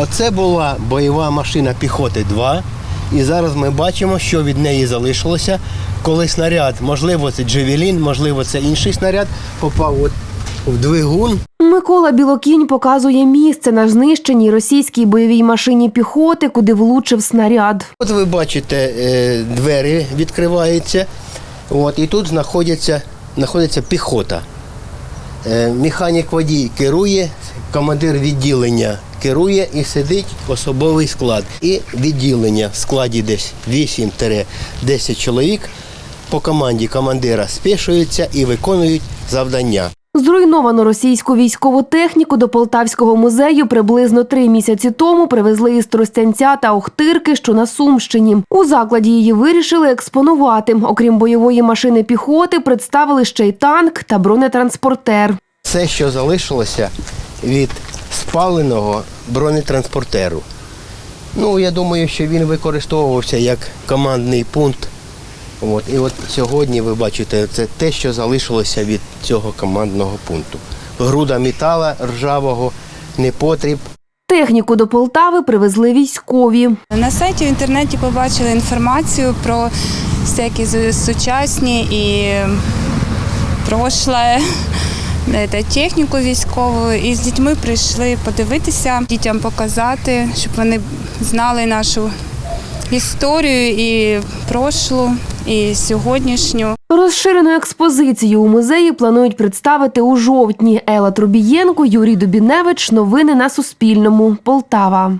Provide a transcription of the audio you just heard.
Оце була бойова машина піхоти 2. І зараз ми бачимо, що від неї залишилося. Коли снаряд, можливо, це Джевелін, можливо, це інший снаряд, попав от в двигун. Микола Білокінь показує місце на знищеній російській бойовій машині піхоти, куди влучив снаряд. От ви бачите, е, двері відкриваються. От, і тут знаходиться, знаходиться піхота. Е, Механік водій керує, командир відділення керує і сидить особовий склад. І відділення в складі десь 8-10 чоловік по команді командира спішуються і виконують завдання. Зруйновану російську військову техніку до Полтавського музею приблизно три місяці тому привезли із Тростянця та Охтирки, що на Сумщині. У закладі її вирішили експонувати. Окрім бойової машини піхоти, представили ще й танк та бронетранспортер. Це, що залишилося від спаленого бронетранспортеру. Ну, я думаю, що він використовувався як командний пункт. От, і от сьогодні ви бачите, це те, що залишилося від цього командного пункту. Груда метала ржавого, непотріб. Техніку до Полтави привезли військові. На сайті в інтернеті побачили інформацію про всякі сучасні і прошле е, та техніку військову. І з дітьми прийшли подивитися, дітям показати, щоб вони знали нашу історію і прошлу, і сьогоднішню. Розширену експозицію у музеї планують представити у жовтні. Ела Трубієнко, Юрій Дубіневич. Новини на Суспільному. Полтава.